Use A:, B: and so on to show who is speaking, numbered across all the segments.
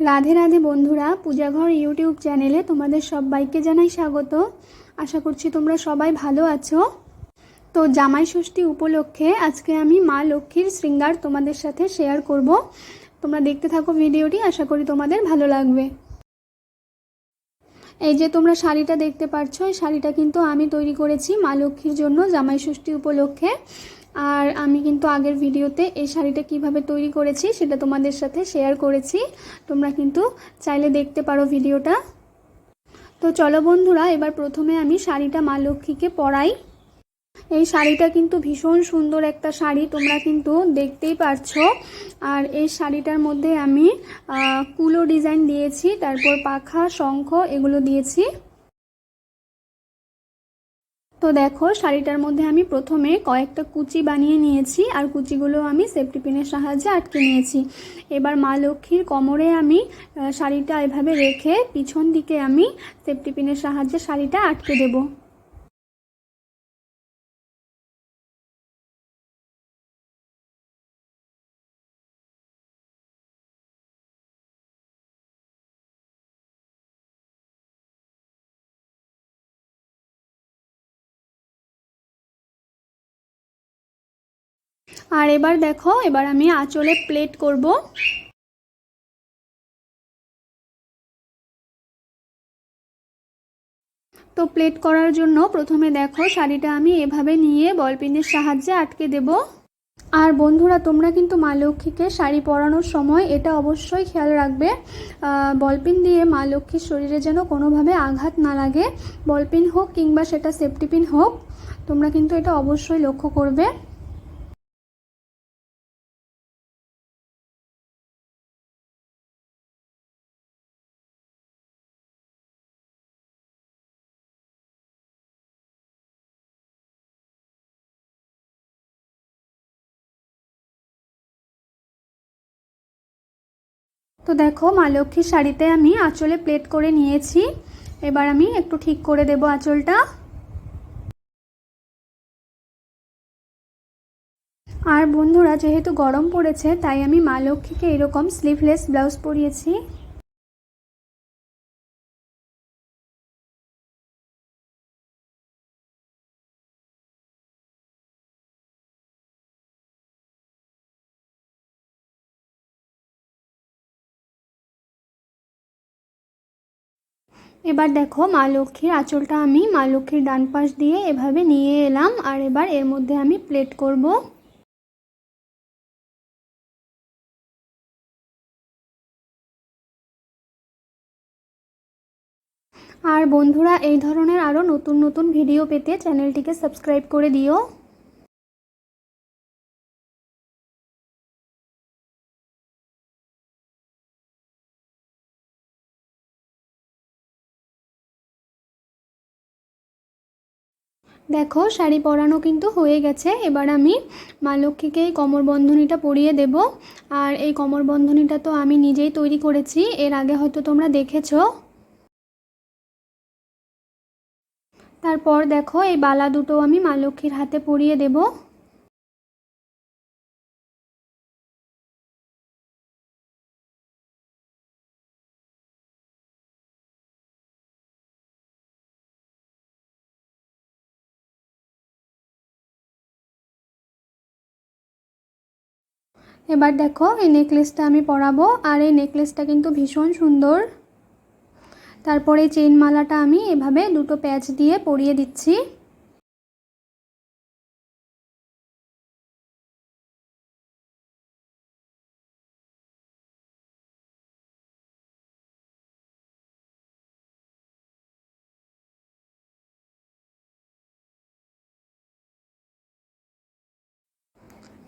A: রাধে রাধে বন্ধুরা, পূজাঘর ইউটিউব চ্যানেলে তোমাদের সবাইকে জানাই স্বাগত। আশা করছি তোমরা সবাই ভালো আছো। তো জামাই ষষ্ঠী উপলক্ষে আজকে আমি মা লক্ষ্মীর শৃঙ্গার তোমাদের সাথে শেয়ার করব। তোমরা দেখতে থাকো ভিডিওটি, আশা করি তোমাদের ভালো লাগবে। এই যে তোমরা শাড়িটা দেখতে পাচ্ছ এই শাড়িটা কিন্তু আমি তৈরি করেছি মা লক্ষ্মীর জন্য জামাই ষষ্ঠী উপলক্ষে। আর আমি কিন্তু আগের ভিডিওতে এই শাড়িটা কীভাবে তৈরি করেছি সেটা তোমাদের সাথে শেয়ার করেছি। তোমরা কিন্তু চাইলে দেখতে পারো ভিডিওটা। তো চলো বন্ধুরা, এবার প্রথমে আমি শাড়িটা মা লক্ষ্মীকে পরাই। এই শাড়িটা কিন্তু ভীষণ সুন্দর একটা শাড়ি, তোমরা কিন্তু দেখতেই পারছ। আর এই শাড়িটার মধ্যে আমি কুলো ডিজাইন দিয়েছি, তারপর পাখা, শঙ্খ এগুলো দিয়েছি। তো দেখো, শাড়িটার মধ্যে আমি প্রথমে কয়েকটা কুচি বানিয়ে নিয়েছি আর কুচিগুলো আমি সেফটি পিনের সাহায্যে আটকে নিয়েছি। এবার মা লক্ষ্মীর কোমরে আমি শাড়িটা এভাবে রেখে পিছন দিকে আমি সেফটি পিনের সাহায্যে শাড়িটা আটকে দেবো। আর এবার দেখো, এবার আমি আঁচলে প্লেট করব। তো প্লেট করার জন্য প্রথমে দেখো, শাড়িটা আমি এভাবে নিয়ে বলপিনের সাহায্যে আটকে দেব। আর বন্ধুরা, তোমরা কিন্তু মা লক্ষ্মীকে শাড়ি পরানোর সময় এটা অবশ্যই খেয়াল রাখবে। বলপিন দিয়ে মা লক্ষ্মীর শরীরে যেন কোনোভাবে আঘাত না লাগে। বলপিন হোক কিংবা সেটা সেফটি পিন হোক, তোমরা কিন্তু এটা অবশ্যই লক্ষ্য করবে। তো দেখো, মা লক্ষ্মীর শাড়িতে আমি আঁচলে প্লেট করে নিয়েছি। এবার আমি একটু ঠিক করে দেব আঁচলটা। আর বন্ধুরা, যেহেতু গরম পড়েছে, তাই আমি মা লক্ষ্মীকে এরকম স্লিভলেস ব্লাউজ পরিয়েছি। এবার দেখো মা লক্ষ্মীর আঁচলটা আমি মা লক্ষ্মীর ডান পাশ দিয়ে এভাবে নিয়ে এলাম, আর এবার এর মধ্যে আমি প্লেট করব। আর বন্ধুরা, এই ধরনের আরও নতুন নতুন ভিডিও পেতে চ্যানেলটিকে সাবস্ক্রাইব করে দিও। দেখো, শাড়ি পরানো কিন্তু হয়ে গেছে। এবার আমি মা লক্ষ্মীকে এই কোমরবন্ধনীটা পরিয়ে দেব। আর এই কোমরবন্ধনীটা তো আমি নিজেই তৈরি করেছি। এর আগে হয়তো তোমরা দেখেছ। তারপর দেখো, এই বালা দুটো আমি মা লক্ষ্মীর হাতে পরিয়ে দেব। এবার দেখো, এই নেকলেসটা আমি পরাবো, আর এই নেকলেসটা কিন্তু ভীষণ সুন্দর। তারপরে চেইন মালাটা আমি এভাবে দুটো প্যাচ দিয়ে পরিয়ে দিচ্ছি।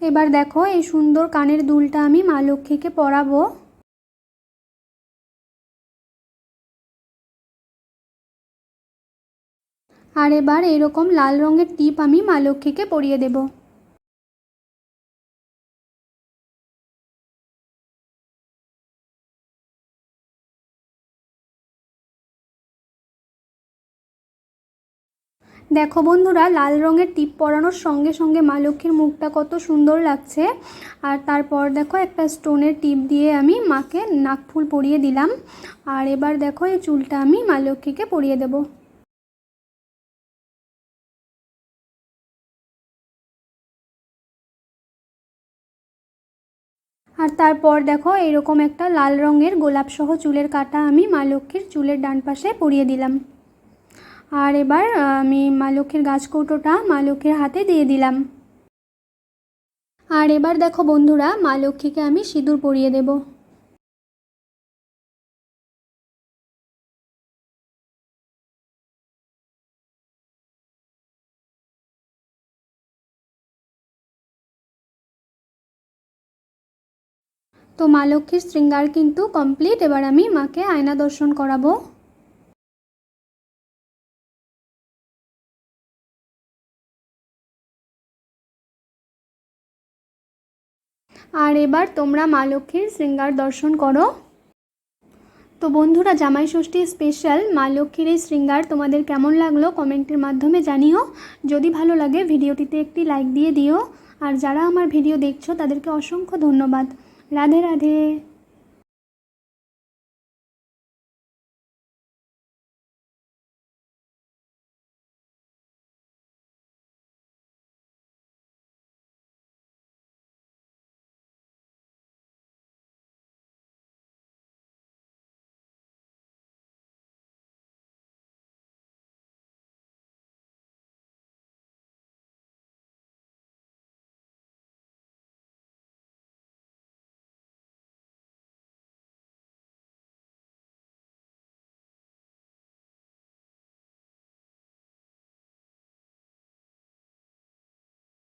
A: এবার দেখো এই সুন্দর কানের দুলটা আমি মা লক্ষ্মীকে পরাবো। আর এবার এরকম লাল রঙের টিপ আমি মা লক্ষ্মীকে পরিয়ে দেব। দেখো বন্ধুরা, লাল রঙের টিপ পরানোর সঙ্গে সঙ্গে মা লক্ষ্মীর মুখটা কত সুন্দর লাগছে। আর তারপর দেখো একটা স্টোনের টিপ দিয়ে আমি মাকে নাকফুল পরিয়ে দিলাম। আর এবার দেখো এই চুলটা আমি মা লক্ষ্মীকে পরিয়ে দেবো। আর তারপর দেখো এরকম একটা লাল রঙের গোলাপসহ চুলের কাটা আমি মা লক্ষ্মীর চুলের ডান পাশে পরিয়ে দিলাম। আর এবার আমি মা লক্ষ্মীর গাছ কৌটোটা মা লক্ষ্মীর হাতে দিয়ে দিলাম। আর এবার দেখো বন্ধুরা, মা লক্ষ্মীকে আমি সিঁদুর পরিয়ে দেব। তো মা লক্ষ্মীর শৃঙ্গার কিন্তু কমপ্লিট এবার আমি মাকে আয়না দর্শন করাবো। আর এবার তোমরা মা লক্ষ্মীর শৃঙ্গার দর্শন করো। তো বন্ধুরা, জামাই ষষ্ঠী স্পেশাল মা লক্ষ্মীর এই শৃঙ্গার তোমাদের কেমন লাগল কমেন্টের মাধ্যমে জানিও। যদি ভালো লাগে, ভিডিওটিতে একটি লাইক দিয়ে দিও। আর যারা আমার ভিডিও দেখছ, তাদেরকে অসংখ্য ধন্যবাদ। রাধে রাধে।